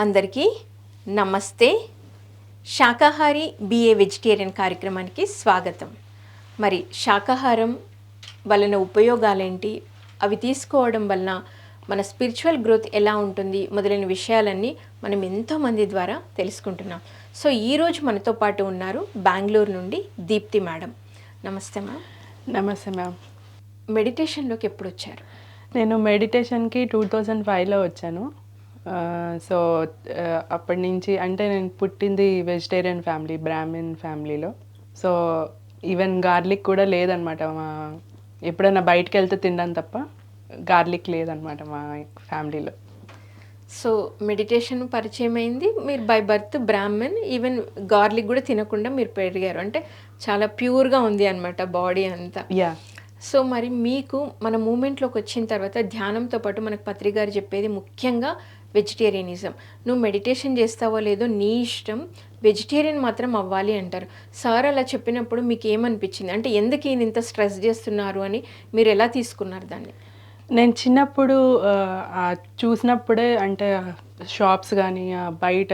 అందరికీ నమస్తే. శాకాహారి BA vegetarian కార్యక్రమానికి స్వాగతం. మరి శాకాహారం వలన ఉపయోగాలేంటి? అవి తీసుకోవడం వలన మన స్పిరిచువల్ గ్రోత్ ఎలా ఉంటుంది? మొదలైన విషయాలన్నీ మనం ఎంతోమంది ద్వారా తెలుసుకుంటున్నాం. సో ఈరోజు మనతో పాటు ఉన్నారు బెంగళూరు నుండి దీప్తి మేడం. నమస్తే మ్యామ్. నమస్తే మ్యామ్. మెడిటేషన్లోకి ఎప్పుడు వచ్చారు? నేను మెడిటేషన్కి టూ థౌజండ్ ఫైవ్లో వచ్చాను. సో అప్పటి నుంచి అంటే నేను పుట్టింది వెజిటేరియన్ ఫ్యామిలీ బ్రాహ్మిన్ ఫ్యామిలీలో సో ఈవెన్ గార్లిక్ కూడా లేదనమాట మా ఎప్పుడైనా బయటకు వెళ్తే తినడం తప్ప గార్లిక్ లేదనమాట మా ఫ్యామిలీలో సో మెడిటేషన్ పరిచయం అయింది. మీరు by birth Brahmin even garlic కూడా తినకుండా మీరు పెరిగారు. అంటే చాలా ప్యూర్గా ఉంది అనమాట బాడీ అంతా. యా సో మరి మీకు మన మూమెంట్లోకి వచ్చిన తర్వాత ధ్యానంతో పాటు మనకు పత్రిక గారు చెప్పేది ముఖ్యంగా వెజిటేరియనిజం నువ్వు మెడిటేషన్ చేస్తావో లేదో నీ ఇష్టం వెజిటేరియన్ మాత్రం అవ్వాలి అంటారు. సార్ అలా చెప్పినప్పుడు మీకు ఏమనిపించింది అంటే ఎందుకు ఈయన ఇంత స్ట్రెస్ చేస్తున్నారు అని మీరు ఎలా తీసుకున్నారు దాన్ని? నేను చిన్నప్పుడు చూసినప్పుడే అంటే షాప్స్ కానీ బయట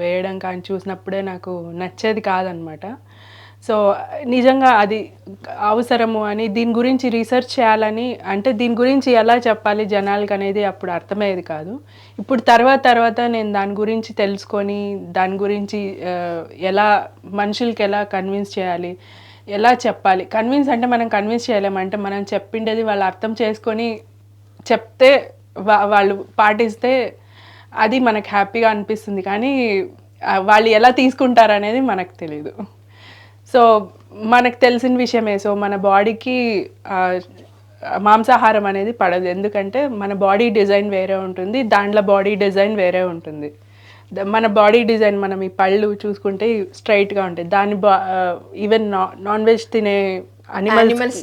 వేయడం కానీ చూసినప్పుడే నాకు నచ్చేది కాదనమాట. సో నిజంగా అది అవసరము అని దీని గురించి రీసెర్చ్ చేయాలని అంటే దీని గురించి ఎలా చెప్పాలి జనాలకు అనేది అప్పుడు అర్థమయ్యేది కాదు. ఇప్పుడు తర్వాత తర్వాత నేను దాని గురించి తెలుసుకొని దాని గురించి ఎలా మనుషులకి ఎలా కన్విన్స్ చేయాలి ఎలా చెప్పాలి. కన్విన్స్ అంటే మనం కన్విన్స్ చేయలేము. అంటే మనం చెప్పిండేది వాళ్ళు అర్థం చేసుకొని చెప్తే వా- వాళ్ళు పాటిస్తే అది మనకు హ్యాపీగా అనిపిస్తుంది. కానీ వాళ్ళు ఎలా తీసుకుంటారనేది మనకు తెలియదు సో మనకు తెలిసిన విషయమే. సో మన బాడీకి మాంసాహారం అనేది పడదు. ఎందుకంటే మన బాడీ డిజైన్ వేరే ఉంటుంది దాంట్లో బాడీ డిజైన్ వేరే ఉంటుంది. మన బాడీ డిజైన్ మనం ఈ పళ్ళు చూసుకుంటే స్ట్రైట్గా ఉంటాయి. దాని బా ఈవెన్ నాన్ వెజ్ తినే అనిమల్స్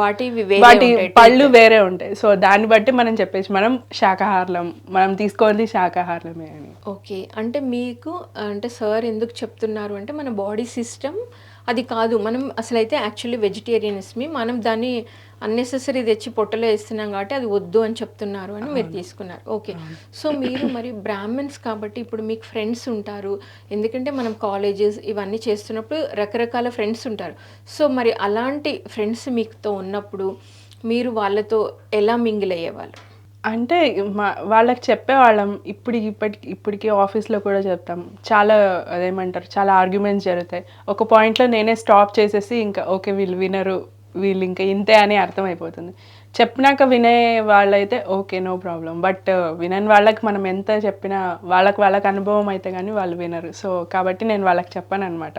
వాటి వాటి. పళ్ళు వేరే ఉంటాయి. సో దాన్ని బట్టి మనం చెప్పేసి మనం శాకాహారం మనం తీసుకోవాలి శాకాహారమే అని. ఓకే. అంటే మీకు అంటే సార్ ఎందుకు చెప్తున్నారు అంటే మన బాడీ సిస్టమ్ అది కాదు. మనం అసలు అయితే యాక్చువల్లీ వెజిటేరియనిస్మి మనం దాన్ని అన్నెసెసరీ తెచ్చి పొట్టలో వేస్తున్నాం కాబట్టి అది వద్దు అని చెప్తున్నారు అని మీరు తీసుకున్నారు. ఓకే. సో మీరు మరి బ్రాహ్మణ్స్ కాబట్టి ఇప్పుడు మీకు ఫ్రెండ్స్ ఉంటారు. ఎందుకంటే మనం కాలేజెస్ ఇవన్నీ చేస్తున్నప్పుడు రకరకాల ఫ్రెండ్స్ ఉంటారు. సో మరి అలాంటి ఫ్రెండ్స్ మీతో ఉన్నప్పుడు మీరు వాళ్ళతో ఎలా మింగిల్ అయ్యేవాళ్ళు? అంటే మా వాళ్ళకి చెప్పేవాళ్ళం ఇప్పుడు ఇప్పటికి ఇప్పటికీ ఆఫీస్లో కూడా చెప్తాం. చాలా అదేమంటారు చాలా ఆర్గ్యుమెంట్స్ జరుగుతాయి. ఒక పాయింట్లో నేనే స్టాప్ చేసేసి ఇంకా ఓకే వీళ్ళు వినరు వీళ్ళు ఇంకా ఇంతే అని అర్థమైపోతుంది. చెప్పినాక వినే వాళ్ళైతే ఓకే నో ప్రాబ్లం బట్ వినని వాళ్ళకి మనం ఎంత చెప్పినా వాళ్ళకి వాళ్ళకి అనుభవం అయితే కానీ వాళ్ళు వినరు. సో కాబట్టి నేను వాళ్ళకి చెప్పాను అనమాట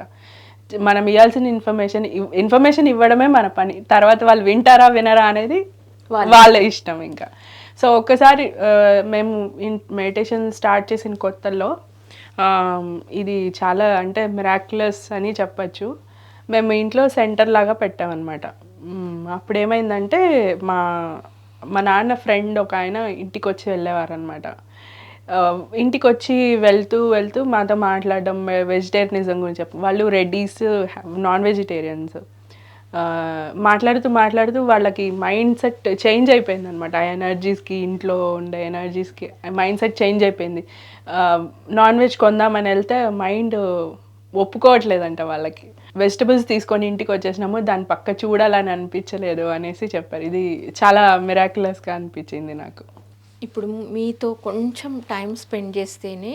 మనం ఇవ్వాల్సిన ఇన్ఫర్మేషన్ ఇన్ఫర్మేషన్ ఇవ్వడమే మన పని. తర్వాత వాళ్ళు వింటారా వినరా అనేది వాళ్ళ ఇష్టం ఇంకా. సో ఒక్కసారి మేము మెడిటేషన్ స్టార్ట్ చేసిన కొత్తల్లో ఇది చాలా అంటే మిరాక్యులస్ అని చెప్పచ్చు. మేము ఇంట్లో సెంటర్ లాగా పెట్టామన్నమాట. అప్పుడు ఏమైందంటే మా మా నాన్న ఫ్రెండ్ ఒక ఆయన ఇంటికి వచ్చి వెళ్ళేవారనమాట ఇంటికి వచ్చి వెళ్తూ వెళ్తూ మాతో మాట్లాడడం వెజిటేరియనిజం గురించి చెప్పు వాళ్ళు రెడ్డీస్ నాన్ వెజిటేరియన్స్. మాట్లాడుతూ మాట్లాడుతూ వాళ్ళకి మైండ్ సెట్ చేంజ్ అయిపోయింది అనమాట ఆ ఎనర్జీస్కి ఇంట్లో ఉండే ఎనర్జీస్కి మైండ్ సెట్ చేంజ్ అయిపోయింది. నాన్ వెజ్ కొందామని వెళ్తే మైండ్ ఒప్పుకోవట్లేదంట వాళ్ళకి. వెజిటబుల్స్ తీసుకొని ఇంటికి వచ్చేసినాము దాని పక్క చూడాలని అనిపించలేదు అనేసి చెప్పారు. ఇది చాలా మిరాక్యులస్గా అనిపించింది నాకు. ఇప్పుడు మీతో కొంచెం టైం స్పెండ్ చేస్తేనే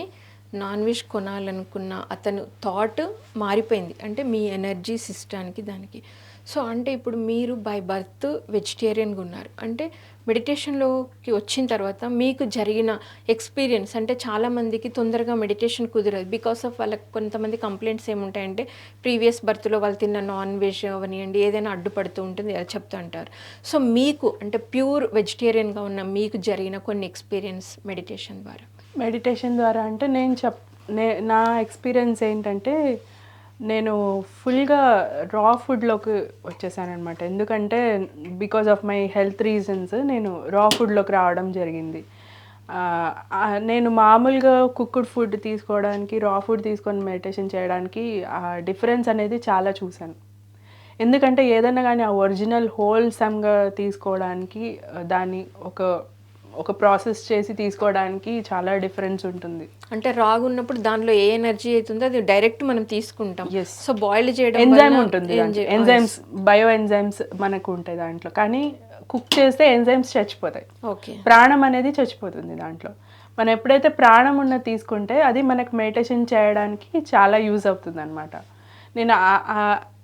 నాన్ వెజ్ కొనాలనుకున్న అతను థాట్ మారిపోయింది. అంటే మీ ఎనర్జీ సిస్టానికి దానికి సో అంటే ఇప్పుడు మీరు బై బర్త్ వెజిటేరియన్గా ఉన్నారు. అంటే మెడిటేషన్లోకి వచ్చిన తర్వాత మీకు జరిగిన ఎక్స్పీరియన్స్ అంటే చాలామందికి తొందరగా మెడిటేషన్ కుదరదు. బికాస్ ఆఫ్ వాళ్ళకి కొంతమంది కంప్లైంట్స్ ఏముంటాయంటే ప్రీవియస్ బర్త్లో వాళ్ళు తిన్న నాన్ వెజ్ అవనివ్వండి ఏదైనా అడ్డుపడుతూ ఉంటుంది అది చెప్తూ అంటారు సో మీకు అంటే ప్యూర్ వెజిటేరియన్గా ఉన్న మీకు జరిగిన కొన్ని ఎక్స్పీరియన్స్ మెడిటేషన్ ద్వారా. మెడిటేషన్ ద్వారా అంటే నేను చెప్ నే నా ఎక్స్పీరియన్స్ ఏంటంటే నేను ఫుల్గా రా ఫుడ్లోకి వచ్చేసాననమాట ఎందుకంటే because of my health reasons నేను రా ఫుడ్లోకి రావడం జరిగింది. నేను మామూలుగా కుక్డ్ ఫుడ్ తీసుకోవడానికి రా ఫుడ్ తీసుకొని మెడిటేషన్ చేయడానికి ఆ డిఫరెన్స్ అనేది చాలా చూశాను. ఎందుకంటే ఏదైనా కానీ ఆ ఒరిజినల్ హోల్సమ్గా తీసుకోవడానికి దాన్ని ఒక ఒక ప్రాసెస్ చేసి తీసుకోవడానికి చాలా డిఫరెన్స్ ఉంటుంది. అంటే రాగు ఉన్నప్పుడు దానిలో ఏ ఎనర్జీ అవుతుందో అది డైరెక్ట్ మనం తీసుకుంటాం. సో బాయిల్ చేయడం ఎంజైమ్ ఉంటుంది ఎంజైమ్స్ బయో ఎంజైమ్స్ మనకు ఉంటాయి దాంట్లో. కానీ కుక్ చేస్తే ఎంజైమ్స్ చచ్చిపోతాయి. ఓకే. ప్రాణం అనేది చచ్చిపోతుంది దాంట్లో. మనం ఎప్పుడైతే ప్రాణం ఉన్నది తీసుకుంటే అది మనకు మెడిటేషన్ చేయడానికి చాలా యూజ్ అవుతుంది అనమాట నేను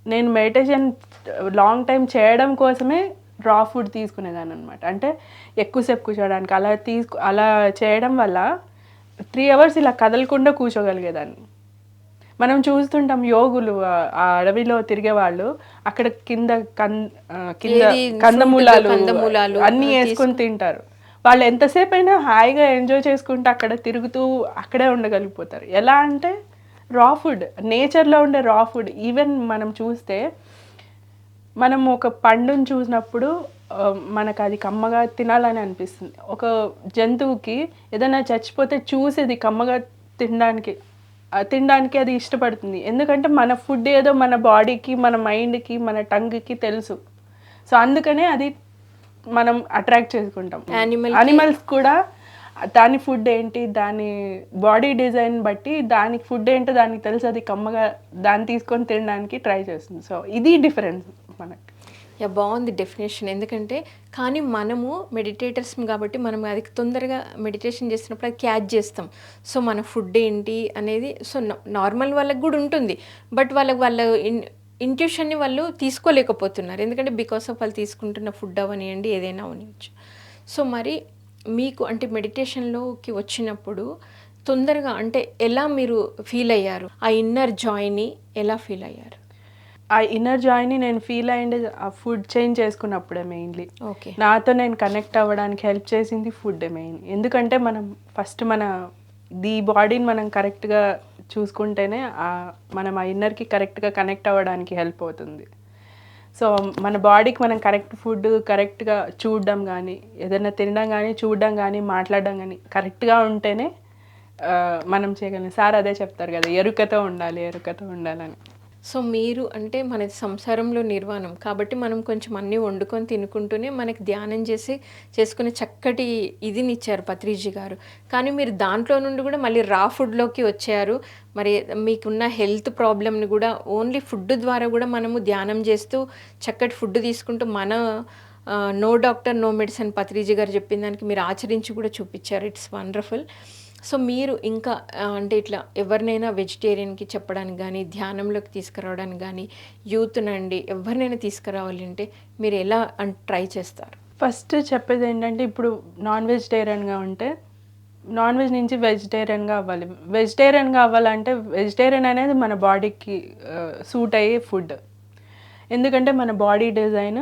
నేను మెడిటేషన్ లాంగ్ టైం చేయడం కోసమే రా ఫుడ్ తీసుకునేదాన్ని అనమాట అంటే ఎక్కువసేపు కూర్చోడానికి అలా తీసుకు అలా చేయడం వల్ల త్రీ అవర్స్ ఇలా కదలకుండా కూర్చోగలిగేదాన్ని. మనం చూస్తుంటాం యోగులు ఆ- అడవిలో తిరిగే వాళ్ళు అక్కడ కింద కన్ కింద కందమూలాలు కందమూలాలు, అన్ని వేసుకొని తింటారు. వాళ్ళు ఎంతసేపు అయినా హాయిగా ఎంజాయ్ చేసుకుంటూ అక్కడ తిరుగుతూ అక్కడే ఉండగలిగిపోతారు. ఎలా అంటే రా ఫుడ్ నేచర్లో ఉండే రా ఫుడ్ ఈవెన్ మనం చూస్తే మనం ఒక పండుని చూసినప్పుడు మనకు అది కమ్మగా తినాలని అనిపిస్తుంది. ఒక జంతువుకి ఏదైనా చచ్చిపోతే చూసి అది కమ్మగా తినడానికి తినడానికి అది ఇష్టపడుతుంది. ఎందుకంటే మన ఫుడ్ ఏదో మన బాడీకి మన మైండ్కి మన టంగ్కి తెలుసు. సో అందుకనే అది మనం అట్రాక్ట్ చేసుకుంటాం. Animal అనిమల్స్ కూడా దాని ఫుడ్ ఏంటి దాని బాడీ డిజైన్ బట్టి దానికి ఫుడ్ ఏంటో దానికి తెలుసు అది కమ్మగా దాన్ని తీసుకొని తినడానికి ట్రై చేస్తుంది. సో ఇది డిఫరెన్స్ మనకి. యా బాగుంది డెఫినేషన్ ఎందుకంటే కానీ మనము మెడిటేటర్స్ కాబట్టి మనం అది తొందరగా మెడిటేషన్ చేసినప్పుడు అది క్యాచ్ చేస్తాం. సో మన ఫుడ్ ఏంటి అనేది సో నార్మల్ వాళ్ళకి కూడా ఉంటుంది. బట్ వాళ్ళకి వాళ్ళ ఇన్ ఇంట్యూషన్ని వాళ్ళు తీసుకోలేకపోతున్నారు. ఎందుకంటే బికాస్ ఆఫ్ వాళ్ళు తీసుకుంటున్న ఫుడ్ అవనివ్వండి ఏదైనా అవనివ్వచ్చు సో మరి మీకు అంటే మెడిటేషన్లోకి వచ్చినప్పుడు తొందరగా అంటే ఎలా మీరు ఫీల్ అయ్యారు? ఆ ఇన్నర్ జాయ్ని ఎలా ఫీల్ అయ్యారు? ఆ ఇన్నర్ జాయ్ని నేను ఫీల్ అయ్యింది ఆ ఫుడ్ చేంజ్ చేసుకున్నప్పుడే మెయిన్లీ ఓకే నాతో నేను కనెక్ట్ అవ్వడానికి హెల్ప్ చేసింది ఫుడ్ మెయిన్ ఎందుకంటే మనం ఫస్ట్ మన ఈ బాడీని మనం కరెక్ట్గా చూసుకుంటేనే ఆ మనం ఆ ఇన్నర్కి కరెక్ట్గా కనెక్ట్ అవ్వడానికి హెల్ప్ అవుతుంది. సో మన బాడీకి మనం కరెక్ట్ ఫుడ్ కరెక్ట్గా చూడడం కానీ ఏదైనా తినడం కానీ చూడడం కానీ మాట్లాడడం కానీ కరెక్ట్గా ఉంటేనే మనం చేయగలం సార్ అదే చెప్తారు కదా ఎరుకతో ఉండాలి ఎరుకతో ఉండాలని. సో మీరు అంటే మన సంసారంలో నిర్వాణం. కాబట్టి మనం కొంచెం అన్నీ వండుకొని తినుకుంటూనే మనకి ధ్యానం చేసి చేసుకునే చక్కటి ఇదినిచ్చారు పత్రిజీ గారు. కానీ మీరు దాంట్లో నుండి కూడా మళ్ళీ రా ఫుడ్లోకి వచ్చారు. మరి మీకున్న హెల్త్ ప్రాబ్లమ్ని కూడా ఓన్లీ ఫుడ్ ద్వారా కూడా మనము ధ్యానం చేస్తూ చక్కటి ఫుడ్ తీసుకుంటూ మన no doctor no medicine Patriji గారు చెప్పిన దానికి మీరు ఆచరించి కూడా చూపించారు. It's wonderful. సో మీరు ఇంకా అంటే ఇట్లా ఎవరినైనా వెజిటేరియన్కి చెప్పడానికి కానీ ధ్యానంలోకి తీసుకురావడానికి కానీ యూత్నండి ఎవరినైనా తీసుకురావాలి అంటే మీరు ఎలా ట్రై చేస్తారు? ఫస్ట్ చెప్పేది ఏంటంటే ఇప్పుడు నాన్ వెజిటేరియన్గా ఉంటే నాన్ వెజ్ నుంచి వెజిటేరియన్గా అవ్వాలి. వెజిటేరియన్గా అవ్వాలంటే వెజిటేరియన్ అనేది మన బాడీకి సూట్ అయ్యే ఫుడ్ ఎందుకంటే మన బాడీ డిజైన్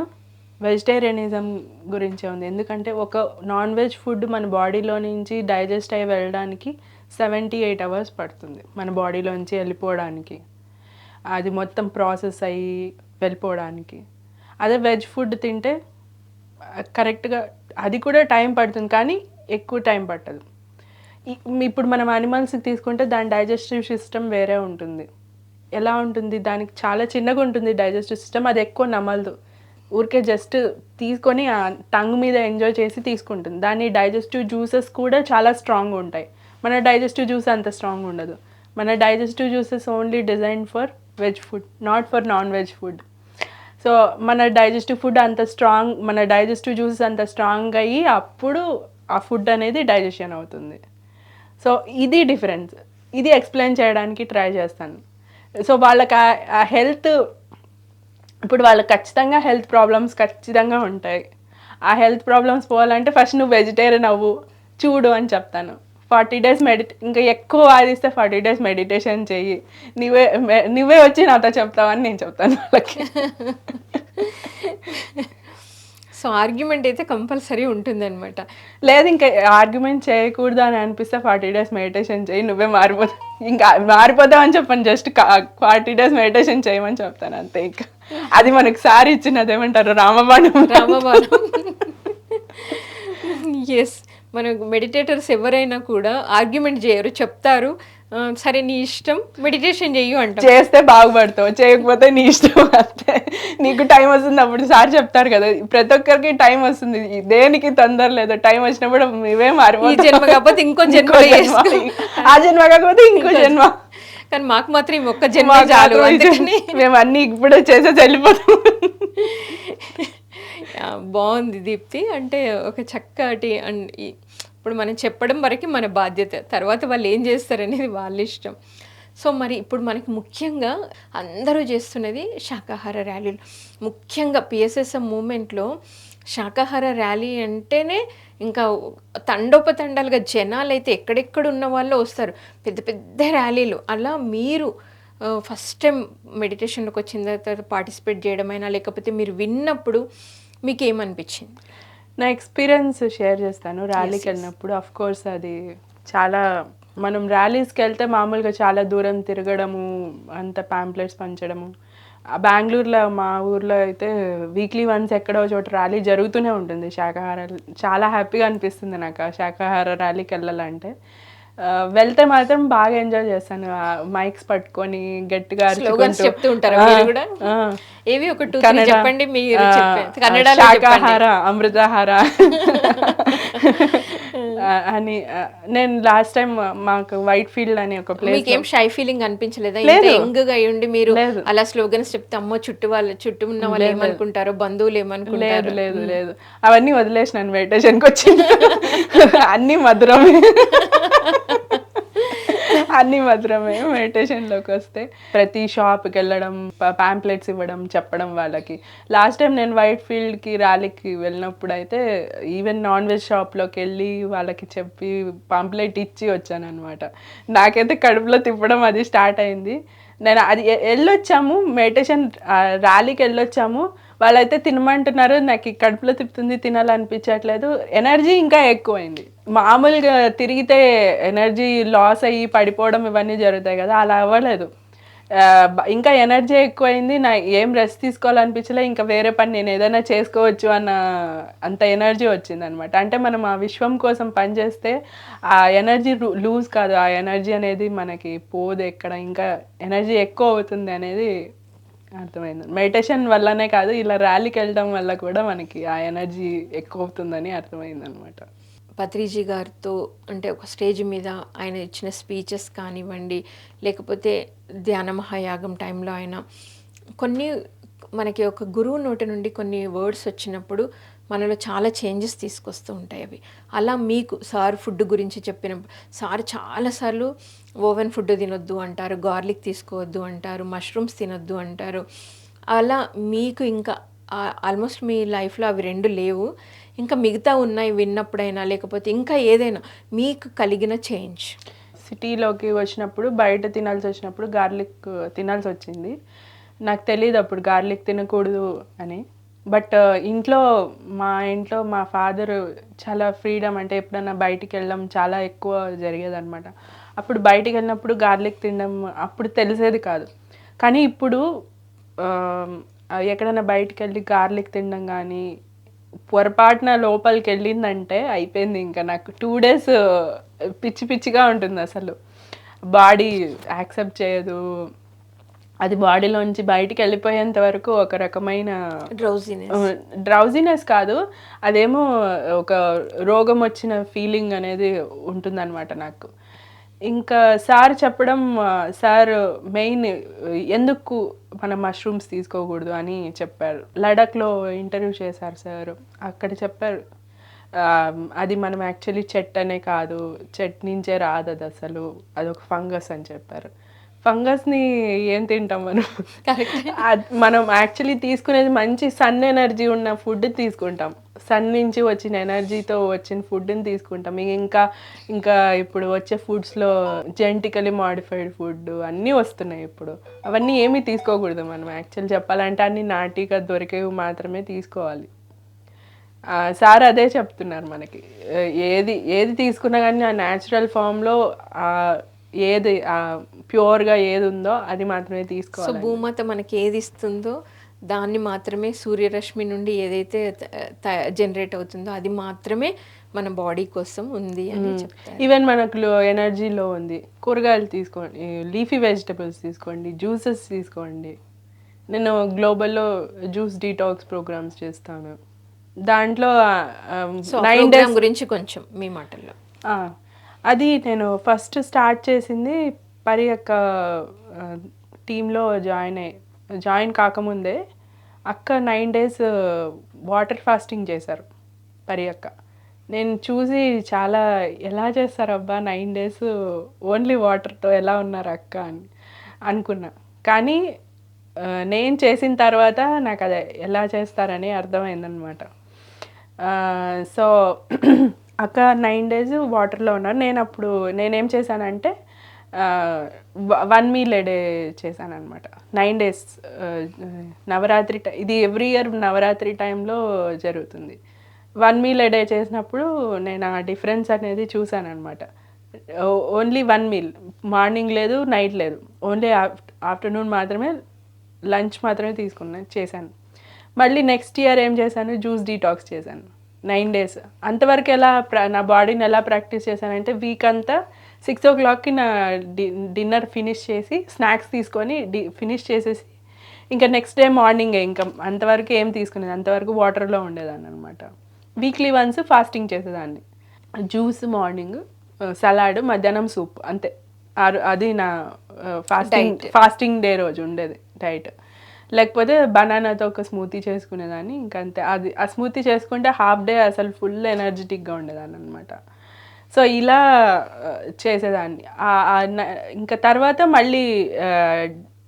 వెజిటేరియనిజం గురించే ఉంది. ఎందుకంటే ఒక నాన్ వెజ్ ఫుడ్ మన బాడీలో నుంచి డైజెస్ట్ అయ్యి వెళ్ళడానికి సెవెంటీ ఎయిట్ అవర్స్ పడుతుంది మన బాడీలోంచి వెళ్ళిపోవడానికి. అది మొత్తం ప్రాసెస్ అయ్యి వెళ్ళిపోవడానికి. అదే వెజ్ ఫుడ్ తింటే కరెక్ట్గా అది కూడా టైం పడుతుంది కానీ ఎక్కువ టైం పట్టదు. ఇప్పుడు మనం అనిమల్స్కి తీసుకుంటే దాని డైజెస్టివ్ సిస్టమ్ వేరే ఉంటుంది. ఎలా ఉంటుంది? దానికి చాలా చిన్నగా ఉంటుంది డైజెస్టివ్ సిస్టమ్. అది ఎక్కువ నమలదు. ఊరికే జస్ట్ తీసుకొని ఆ టంగ్ మీద ఎంజాయ్ చేసి తీసుకుంటుంది. దాని డైజెస్టివ్ జ్యూసెస్ కూడా చాలా స్ట్రాంగ్ ఉంటాయి. మన డైజెస్టివ్ జ్యూస్ అంత స్ట్రాంగ్ ఉండదు. మన digestive juices only design for veg food not for non veg food so మన డైజెస్టివ్ ఫుడ్ అంత స్ట్రాంగ్ మన డైజెస్టివ్ జ్యూసెస్ అంత స్ట్రాంగ్ అయ్యి అప్పుడు ఆ ఫుడ్ అనేది డైజెషన్ అవుతుంది. సో ఇది డిఫరెన్స్ ఇది ఎక్స్ప్లెయిన్ చేయడానికి ట్రై చేస్తాను. సో వాళ్ళకి ఆ- ఆ హెల్త్ ఇప్పుడు వాళ్ళకి ఖచ్చితంగా హెల్త్ ప్రాబ్లమ్స్ ఖచ్చితంగా ఉంటాయి. ఆ హెల్త్ ప్రాబ్లమ్స్ పోవాలంటే ఫస్ట్ నువ్వు వెజిటేరియన్ అవ్వు చూడు అని చెప్తాను. ఫార్టీ డేస్ మెడిటే ఇంకా ఎక్కువ వాదిస్తే ఫార్టీ డేస్ మెడిటేషన్ చెయ్యి. నువ్వే నువ్వే వచ్చి నాతో చెప్తావని నేను చెప్తాను వాళ్ళకి. సో ఆర్గ్యుమెంట్ అయితే కంపల్సరీ ఉంటుందన్నమాట. లేదు ఇంకా ఆర్గ్యుమెంట్ చేయకూడదు అని అనిపిస్తే ఫార్టీ డేస్ మెడిటేషన్ చేయి నువ్వే మారిపోతావు ఇంకా మారిపోతావు అని చెప్పను జస్ట్ ఫార్టీ డేస్ మెడిటేషన్ చేయమని చెప్తాను అంతే ఇంకా. అది మనకి సారి ఇచ్చినది ఏమంటారు? రామబాణం. రామబాణం. ఎస్ మన మెడిటేటర్స్ ఎవరైనా కూడా ఆర్గ్యుమెంట్ చేయరు చెప్తారు. సరే నీ ఇష్టం మెడిటేషన్ చెయ్యు అంటాం. చేస్తే బాగుపడతావు చేయకపోతే నీ ఇష్టం అంతే. నీకు టైం వస్తుంది అప్పుడు సార్ చెప్తారు కదా ప్రతి ఒక్కరికి టైం వస్తుంది. దేనికి తొందర లేదు టైం వచ్చినప్పుడు ఇవే ఈ జన్మ కాకపోతే ఇంకో జన్మ. ఆ జన్మ కాకపోతే ఇంకో జన్మ. కానీ మాకు మాత్రం ఒక్క జన్మ చాలు. మేము అన్ని ఇప్పుడే వెళ్ళిపోతాం ఆ, బాగుంది దీప్తి. అంటే ఒక చక్కటి ఈ- ఇప్పుడు మనం చెప్పడం వరకు మన బాధ్యత. తర్వాత వాళ్ళు ఏం చేస్తారనేది వాళ్ళ ఇష్టం. సో మరి ఇప్పుడు మనకి ముఖ్యంగా అందరూ చేస్తున్నది శాకాహార ర్యాలీలు. ముఖ్యంగా పిఎస్ఎస్ఎం మూమెంట్లో శాకాహార ర్యాలీ అంటేనే ఇంకా తండోపతండాలుగా జనాలు అయితే ఎక్కడెక్కడ ఉన్న వాళ్ళు వస్తారు. పెద్ద పెద్ద ర్యాలీలు. అలా మీరు ఫస్ట్ టైం మెడిటేషన్లోకి వచ్చిన తర్వాత పార్టిసిపేట్ చేయడమైనా లేకపోతే మీరు విన్నప్పుడు మీకు ఏమనిపించింది నా ఎక్స్పీరియన్స్ షేర్ చేస్తాను. ర్యాలీకి వెళ్ళినప్పుడు అఫ్ కోర్స్ అది చాలా మనం ర్యాలీస్కి వెళ్తే మామూలుగా చాలా దూరం తిరగడము అంత ప్యాంప్లెట్స్ పంచడము బెంగళూరులో మా ఊర్లో అయితే వీక్లీ వన్స్ ఎక్కడో చోట ర్యాలీ జరుగుతూనే ఉంటుంది. శాకాహార చాలా హ్యాపీగా అనిపిస్తుంది నాకు ఆ శాకాహార ర్యాలీకి వెళ్ళాలంటే. వెళ్తే మాత్రం బాగా ఎంజాయ్ చేస్తాను. మైక్స్ పట్టుకొని గట్టిగా. చెప్తూ ఉంటారా. ఏవి? ఒక టూ కన్నడ చెప్పండి మీరు చెప్పండి. శాకాహార అమృతాహార. అని నేను లాస్ట్ టైం మాకు వైట్ ఫీల్డ్ అని ఒక ప్లేస్ మీకేం షై ఫీలింగ్ అనిపించలేదా? ఇంత యంగ్గా ఉండి మీరు. అలా స్లోగన్స్ చెప్తే అమ్మో చుట్టూ వాళ్ళ చుట్టూ ఉన్న వాళ్ళు ఏమనుకుంటారో బంధువులు ఏమనుకుంటారు. లేదు లేదు అవన్నీ వదిలేసినాను మెడిటేషన్కి వచ్చి అన్ని మధురమే. అన్ని మాత్రమే మెడిటేషన్లోకి వస్తే ప్రతి షాప్కి వెళ్ళడం ప్యాంప్లెట్స్ ఇవ్వడం చెప్పడం వాళ్ళకి. లాస్ట్ టైం నేను వైట్ ఫీల్డ్కి ర్యాలీకి వెళ్ళినప్పుడు అయితే ఈవెన్ నాన్ వెజ్ షాప్లోకి వెళ్ళి వాళ్ళకి చెప్పి పాంప్లెట్ ఇచ్చి వచ్చాను అనమాట నాకైతే కడుపులో తిప్పడం అది స్టార్ట్ అయింది. నేను అది వెళ్ళొచ్చాము మెడిటేషన్ ర్యాలీకి వెళ్ళొచ్చాము. వాళ్ళైతే తినమంటున్నారు నాకు కడుపులో తిప్పుతుంది తినాలనిపించట్లేదు. ఎనర్జీ ఇంకా ఎక్కువైంది. మామూలుగా తిరిగితే ఎనర్జీ లాస్ అయ్యి పడిపోవడం ఇవన్నీ జరుగుతాయి కదా అలా అవ్వలేదు. ఇంకా ఎనర్జీ ఎక్కువైంది నా ఏం రెస్ట్ తీసుకోవాలనిపించలే ఇంకా వేరే పని నేను ఏదైనా చేసుకోవచ్చు అన్న అంత ఎనర్జీ వచ్చింది అనమాట అంటే మనం ఆ విశ్వం కోసం పనిచేస్తే ఆ ఎనర్జీ లూజ్ కాదు ఆ ఎనర్జీ అనేది మనకి పోదు ఎక్కడ ఇంకా ఎనర్జీ ఎక్కువ అవుతుంది అనేది అర్థమైంది. మెడిటేషన్ వల్లనే కాదు ఇలా ర్యాలీకి వెళ్ళడం వల్ల కూడా మనకి ఆ ఎనర్జీ ఎక్కువ అవుతుందని అర్థమైంది అనమాట పత్రిజీ గారితో అంటే ఒక స్టేజ్ మీద ఆయన ఇచ్చిన స్పీచెస్ కానివ్వండి లేకపోతే ధ్యాన మహాయాగం టైంలో ఆయన కొన్ని మనకి ఒక గురువు నోటి నుండి కొన్ని వర్డ్స్ వచ్చినప్పుడు మనలో చాలా చేంజెస్ తీసుకొస్తూ ఉంటాయి అవి. అలా మీకు సార్ ఫుడ్ గురించి చెప్పినప్పుడు సార్ చాలాసార్లు ఓవెన్ ఫుడ్ తినొద్దు అంటారు గార్లిక్ తీసుకోవద్దు అంటారు మష్రూమ్స్ తినొద్దు అంటారు. అలా మీకు ఇంకా ఆల్మోస్ట్ మీ లైఫ్లో అవి రెండు లేవు. ఇంకా మిగతా ఉన్నాయి విన్నప్పుడైనా లేకపోతే ఇంకా ఏదైనా మీకు కలిగిన చేంజ్ సిటీలోకి వచ్చినప్పుడు బయట తినాల్సి వచ్చినప్పుడు గార్లిక్ తినాల్సి వచ్చింది. నాకు తెలియదు అప్పుడు గార్లిక్ తినకూడదు అని. బట్ ఇంట్లో మా ఇంట్లో మా ఫాదర్ చాలా ఫ్రీడమ్ అంటే ఎప్పుడన్నా బయటికి వెళ్ళడం చాలా ఎక్కువ జరిగేదనమాట అప్పుడు బయటికి వెళ్ళినప్పుడు గార్లిక్ తినడం అప్పుడు తెలిసేది కాదు. కానీ ఇప్పుడు ఎక్కడైనా బయటికి వెళ్ళి గార్లిక్ తినడం కానీ పొరపాటున లోపలికి వెళ్ళిందంటే అయిపోయింది ఇంకా నాకు. టూ డేస్ పిచ్చి పిచ్చిగా ఉంటుంది అసలు. బాడీ యాక్సెప్ట్ చేయదు. అది బాడీలోంచి బయటికి వెళ్ళిపోయేంత వరకు ఒక రకమైన డ్రౌజినెస్ డ్రౌజినెస్ కాదు. అదేమో ఒక రోగం వచ్చిన ఫీలింగ్ అనేది ఉంటుందన్నమాట నాకు. ఇంకా సార్ చెప్పడం సార్ మెయిన్ ఎందుకు మనం మష్రూమ్స్ తీసుకోకూడదు అని చెప్పారు. లడఖ్లో ఇంటర్వ్యూ చేశారు సార్. అక్కడ చెప్పారు అది మనం యాక్చువల్లీ చెట్ అనే కాదు. చెట్ నుంచే రాదు అది అసలు. అదొక ఫంగస్ అని చెప్పారు. ఫంగస్ని ఏం తింటాం మనం? మనం యాక్చువల్లీ తీసుకునేది మంచి సన్ ఎనర్జీ ఉన్న ఫుడ్ తీసుకుంటాం. సన్ నుంచి వచ్చిన ఎనర్జీతో వచ్చిన ఫుడ్ని తీసుకుంటాం. ఇక ఇంకా ఇంకా ఇప్పుడు వచ్చే ఫుడ్స్లో జెంటికలీ మాడిఫైడ్ ఫుడ్ అన్నీ వస్తున్నాయి ఇప్పుడు. అవన్నీ ఏమీ తీసుకోకూడదు మనం. యాక్చువల్ చెప్పాలంటే అన్ని నాటిగా దొరికేవి మాత్రమే తీసుకోవాలి. సార్ అదే చెప్తున్నారు మనకి. ఏది ఏది తీసుకున్నా కానీ ఆ న్యాచురల్ ఫామ్లో ఏది ప్యూర్గా ఏది ఉందో అది మాత్రమే సో తీసుకోవాలి భూమాత మనకి ఏది ఇస్తుందో దాన్ని మాత్రమే సూర్యరశ్మి నుండి ఏదైతే జనరేట్ అవుతుందో అది మాత్రమే మన బాడీ కోసం ఉంది అని చెప్తారు. ఈవెన్ మనకు ఎనర్జీలో ఉంది. కూరగాయలు తీసుకోండి లీఫీ వెజిటబుల్స్ తీసుకోండి జ్యూసెస్ తీసుకోండి. నేను గ్లోబల్లో జ్యూస్ డీటాక్స్ ప్రోగ్రామ్స్ చేస్తాను. దాంట్లో సో నైన్ గురించి కొంచెం మీ మాటల్లో. అది నేను ఫస్ట్ స్టార్ట్ చేసింది పరి యొక్క టీంలో జాయిన్ అయ్యి జాయిన్ కాకముందే అక్క నైన్ డేస్ వాటర్ ఫాస్టింగ్ చేశారు పరి అక్క. నేను చూసి చాలా ఎలా చేస్తారు అబ్బా నైన్ డేస్ ఓన్లీ వాటర్తో ఎలా ఉన్నారు అక్క అని అనుకున్నా. కానీ నేను చేసిన తర్వాత నాకు అది ఎలా చేస్తారని అర్థమైందనమాట సో అక్క నైన్ డేస్ వాటర్లో ఉన్నారు. నేను అప్పుడు నేనేం చేశానంటే వన్ మీల్ డే చేశాను అనమాట నైన్ డేస్ నవరాత్రి టై- ఇది ఎవ్రీ ఇయర్ నవరాత్రి టైంలో జరుగుతుంది. వన్ మీల్ డే చేసినప్పుడు నేను ఆ డిఫరెన్స్ అనేది చూశాను అనమాట ఓన్లీ వన్ మీల్ మార్నింగ్ లేదు నైట్ లేదు. ఓన్లీ ఆఫ్టర్నూన్ మాత్రమే లంచ్ మాత్రమే తీసుకున్నాను చేశాను. మళ్ళీ నెక్స్ట్ ఇయర్ ఏం చేశాను? జ్యూస్ డీటాక్స్ చేశాను. Nine days. అంతవరకు ఎలా ప్ర- నా బాడీని ఎలా ప్రాక్టీస్ చేశానంటే వీక్ అంతా సిక్స్ ఓ క్లాక్కి నా డి డిన్నర్ ఫినిష్ చేసి స్నాక్స్ తీసుకొని డి ఫినిష్ చేసేసి ఇంకా నెక్స్ట్ డే మార్నింగే ఇంకా అంతవరకు ఏం తీసుకునేది అంతవరకు వాటర్లో ఉండేదాన్ని అనమాట వీక్లీ వన్స్ ఫాస్టింగ్ చేసేదాన్ని. జ్యూస్ మార్నింగ్ సలాడ్ మధ్యాహ్నం సూప్ అంతే. అది నా ఫాస్టింగ్ ఫాస్టింగ్ డే రోజు ఉండేది డైట్. లేకపోతే బనానాతో ఒక స్మూతీ చేసుకునేదాన్ని. ఇంకా అంతే. అది ఆ స్మూతీ చేసుకుంటే హాఫ్ డే అసలు ఫుల్ ఎనర్జెటిక్గా ఉండేదాన్ని అనమాట సో ఇలా చేసేదాన్ని. ఇంకా తర్వాత మళ్ళీ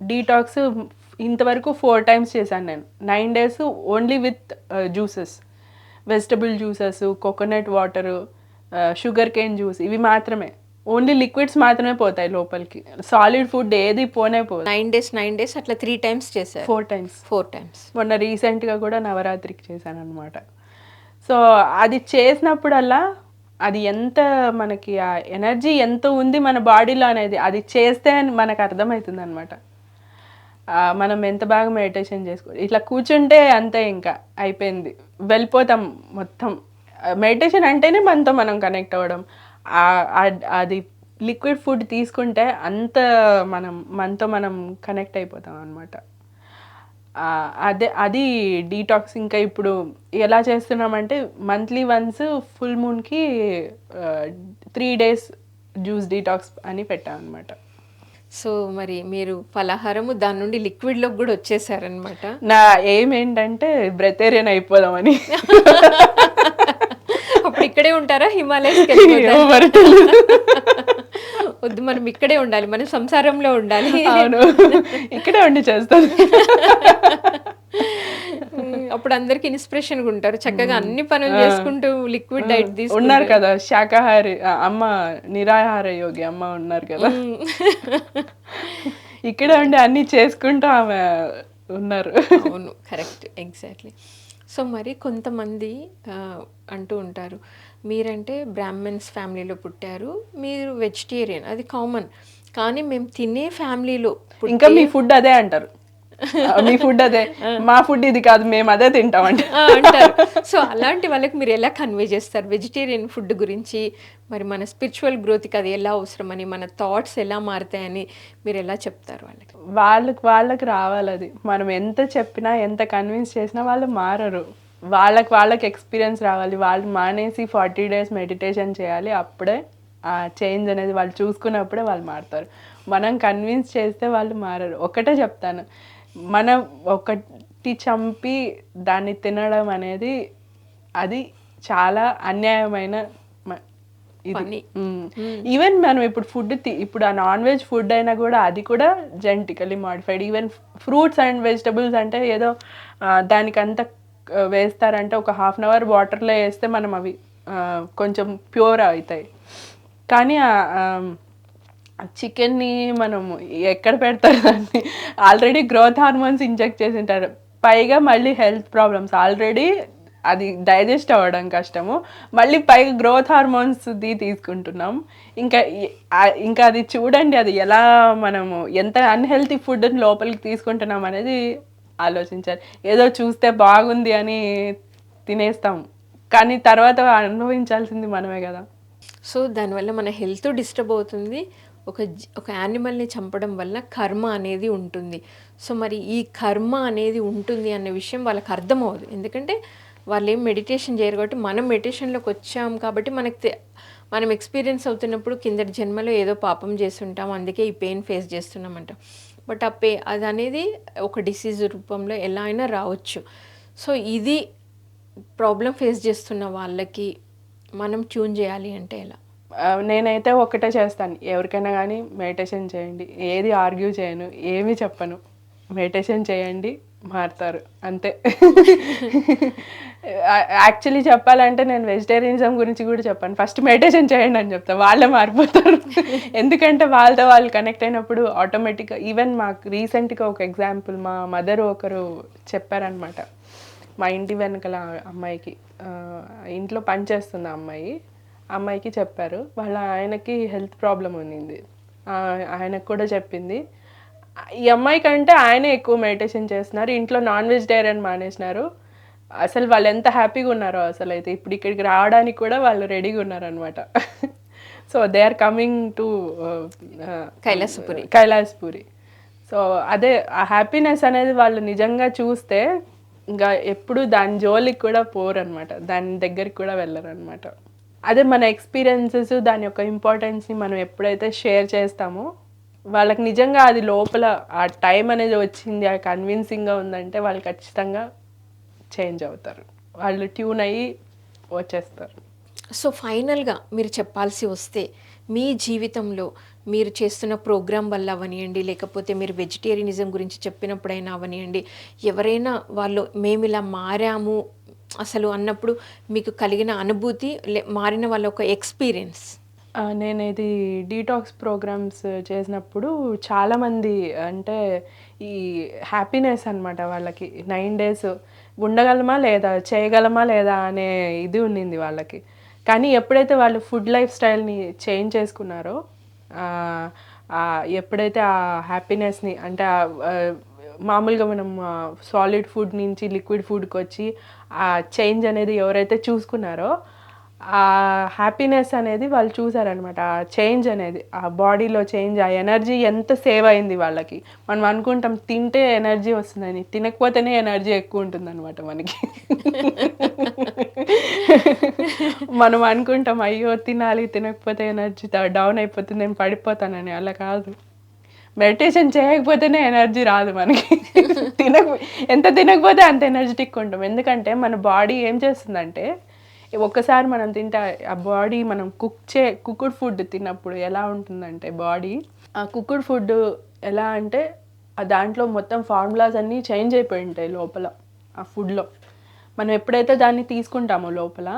డీటాక్స్ ఇంతవరకు ఫోర్ టైమ్స్ చేశాను నేను. Nine days only with juices. Vegetable juices coconut water sugar cane juice ఇవి మాత్రమే. ఓన్లీ లిక్విడ్స్ మాత్రమే పోతాయి లోపలికి. సాలిడ్ ఫుడ్ ఏది పోనే పోదు. నైన్ డేస్ నైన్ డేస్ అట్లా త్రీ టైమ్స్ చేశారు. Four times. Four times. మొన్న రీసెంట్గా కూడా నవరాత్రికి చేశాను అనమాట సో అది చేసినప్పుడల్లా అది ఎంత మనకి ఆ ఎనర్జీ ఎంత ఉంది మన బాడీలో అనేది అది చేస్తే మనకు అర్థమవుతుంది అనమాట మనం ఎంత బాగా మెడిటేషన్ చేసుకో ఇట్లా కూర్చుంటే అంతే ఇంకా అయిపోయింది. వెళ్ళిపోతాం మొత్తం. మెడిటేషన్ అంటేనే మనతో మనం కనెక్ట్ అవ్వడం. అది లిక్విడ్ ఫుడ్ తీసుకుంటే అంత మనం మనతో మనం కనెక్ట్ అయిపోతాం అనమాట అదే అది డీటాక్స్ ఇంకా ఇప్పుడు ఎలా చేస్తున్నామంటే మంత్లీ వన్స్ ఫుల్ మూన్కి త్రీ డేస్ జ్యూస్ డీటాక్స్ అని పెట్టాం అనమాట సో మరి మీరు ఫలహారము దాని నుండి లిక్విడ్లోకి కూడా వచ్చేసారనమాట నా ఎయిమ్ ఏంటంటే బ్రెతేరియన్ అయిపోదామని. ఇక్కడే ఉంటారా? హిమాలయస్కి. వద్దు మనం ఇక్కడే ఉండాలి మనం సంసారంలో ఉండాలి. అవును. ఇక్కడే ఉండి చేస్తాను. అప్పుడు అందరికి ఇన్స్పిరేషన్ ఉంటారు. చక్కగా అన్ని పనులు చేసుకుంటూ లిక్విడ్ డైట్ తీసుకుంటారు ఉన్నారు కదా శాకాహారి అమ్మ నిరాహార యోగి అమ్మ ఉన్నారు కదా. ఇక్కడే ఉండి అన్ని చేసుకుంటూ ఆమె ఉన్నారు. అవును కరెక్ట్ ఎగ్జాక్ట్లీ సో మరి కొంతమంది అంటూ ఉంటారు మీరంటే బ్రాహ్మణ్స్ ఫ్యామిలీలో పుట్టారు మీరు వెజిటేరియన్ అది కామన్ కానీ మేము తినే ఫ్యామిలీలో పుట్టి- ఇంకా మీ ఫుడ్ అదే అంటారు. మీ ఫుడ్ అదే. మా ఫుడ్ ఇది కాదు మేము అదే తింటామంట. ఆ, అంటారు. సో అలాంటి వాళ్ళకి మీరు ఎలా కన్వే చేస్తారు? వెజిటేరియన్ ఫుడ్ గురించి మరి మన స్పిరిచువల్ గ్రోత్కి అది ఎలా అవసరమని మన థాట్స్ ఎలా మారుతాయని మీరు ఎలా చెప్తారు వాళ్ళకి? వాళ్ళకి వాళ్ళకి రావాలి అది. మనం ఎంత చెప్పినా ఎంత కన్విన్స్ చేసినా వాళ్ళు మారరు. వాళ్ళకి వాళ్ళకి ఎక్స్పీరియన్స్ రావాలి. వాళ్ళు మానేసి ఫార్టీ డేస్ మెడిటేషన్ చేయాలి. అప్పుడే ఆ చేంజ్ అనేది వాళ్ళు చూసుకున్నప్పుడే వాళ్ళు మారుతారు. మనం కన్విన్స్ చేస్తే వాళ్ళు మారరు. ఒకటే చెప్తాను. మనం ఒకటి చంపి దాన్ని తినడం అనేది అది చాలా అన్యాయమైన పని. ఈవెన్ మనం ఇప్పుడు ఫుడ్ ఇప్పుడు ఆ నాన్ వెజ్ ఫుడ్ అయినా కూడా అది కూడా genetically modified even fruits and vegetables అంటే ఏదో దానికంత వేస్తారంటే ఒక హాఫ్ అన్ అవర్ వాటర్లో వేస్తే మనం అవి కొంచెం ప్యూర్ అవుతాయి. కానీ చికెన్ని మనం ఎక్కడ పెడతారు దాన్ని? ఆల్రెడీ గ్రోత్ హార్మోన్స్ ఇంజెక్ట్ చేసి ఉంటారు పైగా మళ్ళీ హెల్త్ ప్రాబ్లమ్స్ ఆల్రెడీ అది డైజెస్ట్ అవ్వడం కష్టము. మళ్ళీ పైగా గ్రోత్ హార్మోన్స్ది తీసుకుంటున్నాం. ఇంకా ఇంకా అది చూడండి అది ఎలా మనము ఎంత అన్హెల్తీ ఫుడ్ని లోపలికి తీసుకుంటున్నాం అనేది ఆలోచించాలి. ఏదో చూస్తే బాగుంది అని తినేస్తాం. కానీ తర్వాత అనుభవించాల్సింది మనమే కదా. సో దానివల్ల మన హెల్త్ డిస్టర్బ్ అవుతుంది. ఒక ఒక యానిమల్ని చంపడం వల్ల కర్మ అనేది ఉంటుంది. సో మరి ఈ కర్మ అనేది ఉంటుంది అనే విషయం వాళ్ళకి అర్థం ఎందుకంటే వాళ్ళు ఏం మెడిటేషన్ చేయరు కాబట్టి మనం మెడిటేషన్లోకి వచ్చాం కాబట్టి మనకు మనం ఎక్స్పీరియన్స్ అవుతున్నప్పుడు కిందటి జన్మలో ఏదో పాపం చేస్తుంటాం అందుకే ఈ పెయిన్ ఫేస్ చేస్తున్నామంట. బట్ ఆ పే అది అనేది ఒక డిసీజ్ రూపంలో ఎలా అయినా రావచ్చు. సో ఇది ప్రాబ్లం ఫేస్ చేస్తున్న వాళ్ళకి మనం ట్యూన్ చేయాలి అంటే ఎలా? నేనైతే ఒక్కటే చేస్తాను. ఎవరికైనా కానీ మెడిటేషన్ చేయండి. ఏది ఆర్గ్యూ చేయను ఏమీ చెప్పను. మెడిటేషన్ చేయండి మారుతారు. అంతే. యాక్చువల్లీ చెప్పాలంటే నేను వెజిటేరియనిజం గురించి కూడా చెప్పాను. ఫస్ట్ మెడిటేషన్ చేయండి అని చెప్తాను వాళ్ళే మారిపోతారు. ఎందుకంటే వాళ్ళతో వాళ్ళు కనెక్ట్ అయినప్పుడు ఆటోమేటిక్గా ఈవెన్ మాకు రీసెంట్గా ఒక ఎగ్జాంపుల్ మా మదర్ ఒకరు చెప్పారనమాట. మా ఇంటి వెనకల అమ్మాయికి. ఇంట్లో పని చేస్తుంది ఆ అమ్మాయి. అమ్మాయికి చెప్పారు. వాళ్ళ ఆయనకి హెల్త్ ప్రాబ్లం ఉన్నింది. ఆ, ఆయనకు కూడా చెప్పింది. ఈ అమ్మాయి కంటే ఆయనే ఎక్కువ మెడిటేషన్ చేస్తున్నారు. ఇంట్లో నాన్ వెజిటేరియన్ మానేసినారు. అసలు వాళ్ళు ఎంత హ్యాపీగా ఉన్నారో అసలు అయితే ఇప్పుడు ఇక్కడికి రావడానికి కూడా వాళ్ళు రెడీగా ఉన్నారనమాట so they are coming to Kailasapuri. Kailasapuri. So అదే ఆ హ్యాపీనెస్ అనేది వాళ్ళు నిజంగా చూస్తే ఇంకా ఎప్పుడు దాని జోలికి కూడా పోరు అనమాట దాని దగ్గరికి కూడా వెళ్ళరు అనమాట అదే మన ఎక్స్పీరియన్సెస్ దాని యొక్క ఇంపార్టెన్స్ని మనం ఎప్పుడైతే షేర్ చేస్తామో వాళ్ళకి నిజంగా అది లోపల ఆ టైం అనేది వచ్చింది ఆ కన్విన్సింగ్గా ఉందంటే వాళ్ళు ఖచ్చితంగా చేంజ్ అవుతారు. వాళ్ళు ట్యూన్ అయ్యి వచ్చేస్తారు. సో ఫైనల్గా మీరు చెప్పాల్సి వస్తే మీ జీవితంలో మీరు చేస్తున్న ప్రోగ్రాం వల్ల అవనియండి లేకపోతే మీరు వెజిటేరియనిజం గురించి చెప్పినప్పుడైనా అవనియండి ఎవరైనా వాళ్ళు మేము ఇలా మారాము అసలు అన్నప్పుడు మీకు కలిగిన అనుభూతి లే మారిన వాళ్ళ ఒక ఎక్స్పీరియన్స్? ఆ, నేను ఇది డీటాక్స్ ప్రోగ్రామ్స్ చేసినప్పుడు చాలామంది అంటే ఈ హ్యాపీనెస్ అన్నమాట వాళ్ళకి. నైన్ డేస్ ఉండగలమా లేదా చేయగలమా లేదా అనే ఇది ఉన్నింది వాళ్ళకి. కానీ ఎప్పుడైతే వాళ్ళు ఫుడ్ లైఫ్ స్టైల్ని చేంజ్ చేసుకున్నారో ఎప్పుడైతే ఆ హ్యాపీనెస్ని అంటే మామూలుగా మనం సాలిడ్ ఫుడ్ నుంచి లిక్విడ్ ఫుడ్కి వచ్చి ఆ చేంజ్ అనేది ఎవరైతే చూసుకున్నారో ఆ హ్యాపీనెస్ అనేది వాళ్ళు చూసారనమాట ఆ చేంజ్ అనేది ఆ బాడీలో చేంజ్ ఆ ఎనర్జీ ఎంత సేవ్ అయింది వాళ్ళకి. మనం అనుకుంటాం తింటే ఎనర్జీ వస్తుందని తినకపోతేనే ఎనర్జీ ఎక్కువ ఉంటుంది అనమాట మనకి. మనం అనుకుంటాం అయ్యో తినాలి తినకపోతే ఎనర్జీ డౌన్ అయిపోతుంది నేను పడిపోతానని. అలా కాదు. మెడిటేషన్ చేయకపోతేనే ఎనర్జీ రాదు మనకి. తినక ఎంత తినకపోతే అంత ఎనర్జెటిక్ ఉంటాం ఎందుకంటే మన బాడీ ఏం చేస్తుందంటే ఒక్కసారి మనం తింటే ఆ బాడీ మనం కుక్ చే కుక్డ్ ఫుడ్ తిన్నప్పుడు ఎలా ఉంటుందంటే బాడీ ఆ కుక్డ్ ఫుడ్ ఎలా అంటే ఆ దాంట్లో మొత్తం ఫార్ములాస్ అన్నీ చేంజ్ అయిపోయి ఉంటాయి లోపల ఆ ఫుడ్లో. మనం ఎప్పుడైతే దాన్ని తీసుకుంటామో లోపల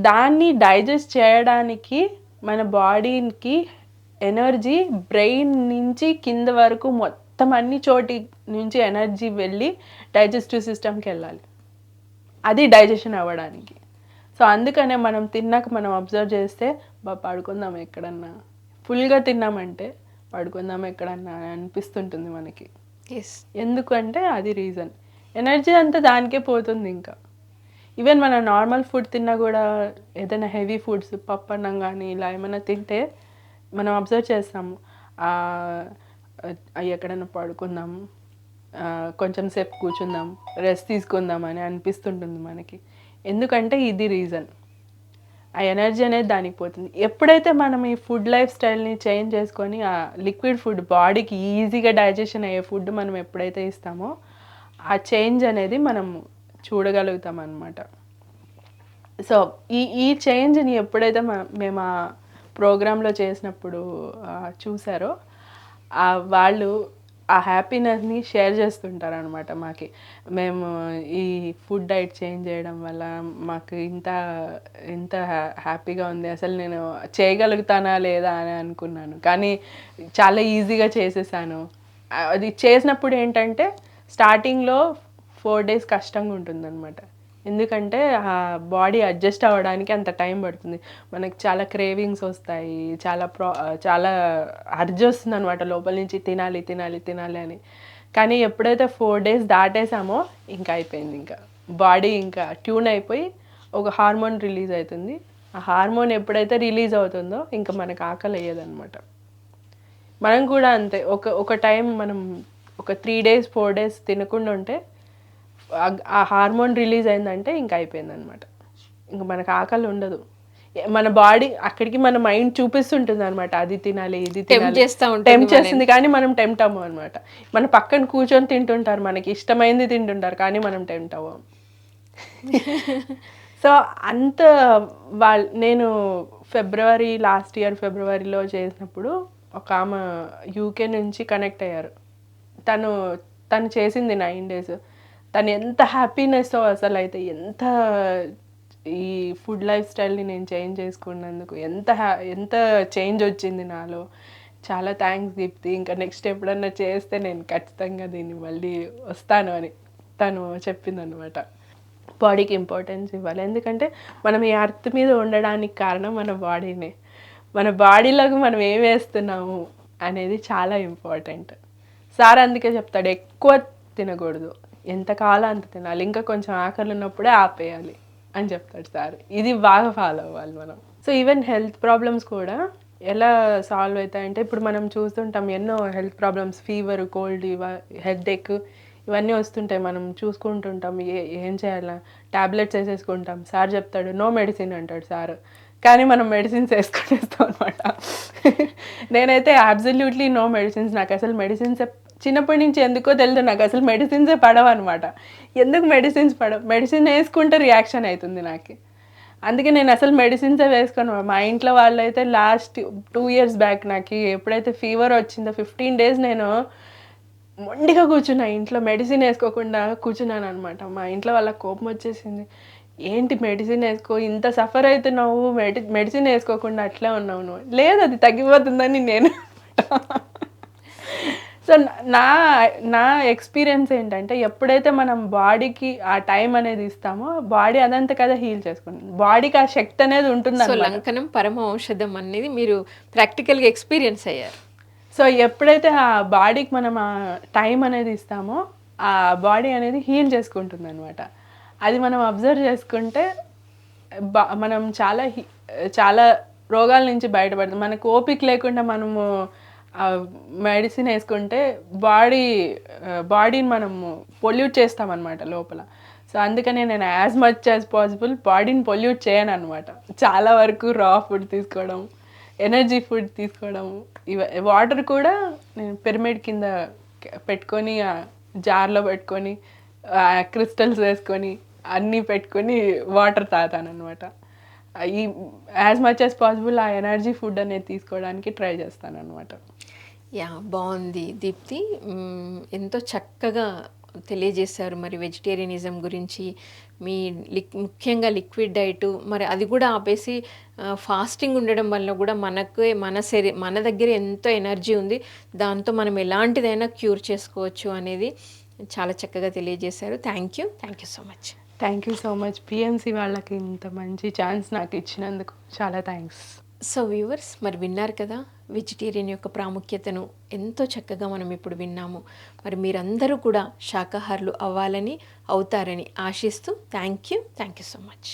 దాన్ని డైజెస్ట్ చేయడానికి మన బాడీకి ఎనర్జీ బ్రెయిన్ నుంచి కింద వరకు మొత్తం అన్ని చోటి నుంచి ఎనర్జీ వెళ్ళి డైజెస్టివ్ సిస్టమ్కి వెళ్ళాలి. అది డైజెషన్ అవ్వడానికి. సో అందుకనే మనం తిన్నాక మనం అబ్జర్వ్ చేస్తే బా పడుకుందాం ఎక్కడన్నా. ఫుల్గా తిన్నామంటే పడుకుందాం ఎక్కడన్నా అని అనిపిస్తుంటుంది మనకి. ఎస్ ఎందుకంటే అది రీజన్. ఎనర్జీ అంతా దానికే పోతుంది ఇంకా. ఈవెన్ మనం నార్మల్ ఫుడ్ తిన్నా కూడా ఏదైనా హెవీ ఫుడ్స్ పప్పు అన్నం కానీ ఇలా ఏమైనా తింటే మనం అబ్జర్వ్ చేస్తాము. అవి ఎక్కడైనా పడుకుందాం కొంచెం సేపు కూర్చుందాం రెస్ట్ తీసుకుందాం అని అనిపిస్తుంటుంది మనకి. ఎందుకంటే ఇది రీజన్ ఆ ఎనర్జీ అనేది దానికి పోతుంది. ఎప్పుడైతే మనం ఈ ఫుడ్ లైఫ్ స్టైల్ని చేంజ్ చేసుకొని ఆ లిక్విడ్ ఫుడ్ బాడీకి ఈజీగా డైజెషన్ అయ్యే ఫుడ్ మనం ఎప్పుడైతే ఇస్తామో ఆ చేంజ్ అనేది మనం చూడగలుగుతాం అనమాట సో ఈ ఈ చేంజ్ని ఎప్పుడైతే మ- మేము ప్రోగ్రాంలో చేసినప్పుడు చూసారో వాళ్ళు ఆ హ్యాపీనెస్ని షేర్ చేస్తుంటారు అనమాట మాకి. మేము ఈ ఫుడ్ డైట్ చేంజ్ చేయడం వల్ల మాకు ఇంత ఇంత హ్యా- హ్యాపీగా ఉంది. అసలు నేను చేయగలుగుతానా లేదా అని అనుకున్నాను. కానీ చాలా ఈజీగా చేసేసాను. అది చేసినప్పుడు ఏంటంటే స్టార్టింగ్లో ఫోర్ డేస్ కష్టంగా ఉంటుందన్నమాట. ఎందుకంటే ఆ బాడీ అడ్జస్ట్ అవ్వడానికి అంత టైం పడుతుంది. మనకి చాలా క్రేవింగ్స్ వస్తాయి చాలా ప్రా చాలా అర్జ్ వస్తుంది అనమాట లోపల నుంచి తినాలి తినాలి తినాలి అని. కానీ ఎప్పుడైతే ఫోర్ డేస్ దాటేసామో ఇంకా అయిపోయింది ఇంకా. బాడీ ఇంకా ట్యూన్ అయిపోయి ఒక హార్మోన్ రిలీజ్ అవుతుంది ఆ హార్మోన్ ఎప్పుడైతే రిలీజ్ అవుతుందో ఇంకా మనకు ఆకలి అయ్యేదన్నమాట మనం కూడా అంతే. ఒక ఒక టైం మనం ఒక త్రీ డేస్ ఫోర్ డేస్ తినకుండా ఉంటే ఆ- హార్మోన్ రిలీజ్ అయిందంటే ఇంకా అయిపోయింది అనమాట ఇంకా మనకు ఆకలి ఉండదు. మన బాడీ అక్కడికి మన మైండ్ చూపిస్తుంటుంది అనమాట అది తినాలి ఇది తినాలి. టెంప్ చేస్తుంది కానీ మనం టెంప్ట్ అవ్వం అనమాట మన పక్కన కూర్చొని తింటుంటారు మనకి ఇష్టమైంది తింటుంటారు కానీ మనం టెంప్ట్ అవ్వం సో అంత వాళ్ళ నేను ఫిబ్రవరి లాస్ట్ ఇయర్ ఫిబ్రవరిలో చేసినప్పుడు ఒక ఆమె యూకే నుంచి కనెక్ట్ అయ్యారు. తను తను చేసింది నైన్ డేస్. తను ఎంత హ్యాపీనెస్ అసలు అయితే ఎంత ఈ ఫుడ్ లైఫ్ స్టైల్ని నేను చేంజ్ చేసుకున్నందుకు ఎంత హ్యా ఎంత చేంజ్ వచ్చింది నాలో. చాలా థ్యాంక్స్ దీప్తి. ఇంకా నెక్స్ట్ ఎప్పుడన్నా చేస్తే నేను ఖచ్చితంగా దీన్ని మళ్ళీ వస్తాను అని తను చెప్పిందనమాట బాడీకి ఇంపార్టెన్స్ ఇవ్వాలి. ఎందుకంటే మనం ఈ అర్త్ మీద ఉండడానికి కారణం మన బాడీనే. మన బాడీలోకి మనం ఏం వేస్తున్నాము అనేది చాలా ఇంపార్టెంట్. సార్ అందుకే చెప్తాడు ఎక్కువ తినకూడదు. ఎంత కావాలో అంత తినాలి. ఇంకా కొంచెం ఆకలి ఉన్నప్పుడే ఆపేయాలి అని చెప్తాడు సార్. ఇది బాగా ఫాలో అవ్వాలి మనం. సో ఈవెన్ హెల్త్ ప్రాబ్లమ్స్ కూడా ఎలా సాల్వ్ అవుతాయంటే ఇప్పుడు మనం చూస్తుంటాం ఎన్నో హెల్త్ ప్రాబ్లమ్స్ ఫీవర్ కోల్డ్ ఇవ హెడ్ ఎక్ ఇవన్నీ వస్తుంటాయి. మనం చూసుకుంటుంటాం ఏ ఏం చేయాలా? టాబ్లెట్స్ వేసేసుకుంటాం. సార్ చెప్తాడు నో మెడిసిన్ అంటాడు సార్. కానీ మనం మెడిసిన్స్ వేసుకునేస్తాం అనమాట నేనైతే అబ్జల్యూట్లీ నో మెడిసిన్స్. నాకు అసలు మెడిసిన్స్ చిన్నప్పటి నుంచి ఎందుకో తెలియదు నాకు. అసలు మెడిసిన్సే పడవు అనమాట ఎందుకు మెడిసిన్స్ పడవు? మెడిసిన్ వేసుకుంటే రియాక్షన్ అవుతుంది నాకు. అందుకే నేను అసలు మెడిసిన్సే వేసుకోను. మా ఇంట్లో వాళ్ళు అయితే లాస్ట్ టూ ఇయర్స్ బ్యాక్ నాకు ఎప్పుడైతే ఫీవర్ వచ్చిందో ఫిఫ్టీన్ డేస్ నేను మొండిగా కూర్చున్నా. ఇంట్లో మెడిసిన్ వేసుకోకుండా కూర్చున్నాను అనమాట మా ఇంట్లో వాళ్ళ కోపం వచ్చేసింది. ఏంటి మెడిసిన్ వేసుకో? ఇంత సఫర్ అవుతున్నావు. మెడి మెడిసిన్ వేసుకోకుండా అట్లే ఉన్నావు నువ్వు. లేదు అది తగ్గిపోతుందని నేను సో నా నా ఎక్స్పీరియన్స్ ఏంటంటే ఎప్పుడైతే మనం బాడీకి ఆ టైం అనేది ఇస్తామో బాడీ అదంతా కదా హీల్ చేసుకుంటుంది. బాడీకి ఆ శక్తి అనేది ఉంటుంది సో లంకనం పరమ ఔషధం అనేది మీరు ప్రాక్టికల్గా ఎక్స్పీరియన్స్ అయ్యారు. సో ఎప్పుడైతే ఆ బాడీకి మనం ఆ టైం అనేది ఇస్తామో ఆ బాడీ అనేది హీల్ చేసుకుంటుంది అనమాట అది మనం అబ్జర్వ్ చేసుకుంటే బా మనం చాలా చాలా రోగాల నుంచి బయటపడతాం. మనకు ఓపిక లేకుండా మనము మెడిసిన్ వేసుకుంటే బాడీ బాడీని మనము పొల్యూట్ చేస్తామన్నమాట లోపల. సో అందుకనే నేను యాజ్ మచ్ యాజ్ పాసిబుల్ బాడీని పొల్యూట్ చేయను అనమాట చాలా వరకు రా ఫుడ్ తీసుకోవడం ఎనర్జీ ఫుడ్ తీసుకోవడం ఇవ వాటర్ కూడా నేను పిరమిడ్ కింద పెట్టుకొని జార్లో పెట్టుకొని క్రిస్టల్స్ వేసుకొని అన్నీ పెట్టుకొని వాటర్ తాగుతాను అనమాట ఈ యాజ్ మచ్ యాజ్ పాసిబుల్ ఆ ఎనర్జీ ఫుడ్ అనేది తీసుకోవడానికి ట్రై చేస్తాను అనమాట యా బాగుంది. దీప్తి ఎంతో చక్కగా తెలియజేశారు మరి వెజిటేరియనిజం గురించి. మీ లిక్ ముఖ్యంగా లిక్విడ్ డైట్ మరి అది కూడా ఆపేసి ఫాస్టింగ్ ఉండడం వల్ల కూడా మనకు మన శరీ మన దగ్గర ఎంతో ఎనర్జీ ఉంది. దాంతో మనం ఎలాంటిదైనా క్యూర్ చేసుకోవచ్చు అనేది చాలా చక్కగా తెలియజేశారు. Thank you. Thank you so much. Thank you so much. PMC వాళ్ళకి ఇంత మంచి ఛాన్స్ నాకు ఇచ్చినందుకు చాలా థ్యాంక్స్. సో వ్యూవర్స్ మరి విన్నారు కదా వెజిటేరియన్ యొక్క ప్రాముఖ్యతను ఎంతో చక్కగా మనం ఇప్పుడు విన్నాము. మరి మీరందరూ కూడా శాకాహారులు అవ్వాలని అవుతారని ఆశిస్తూ thank you thank you so much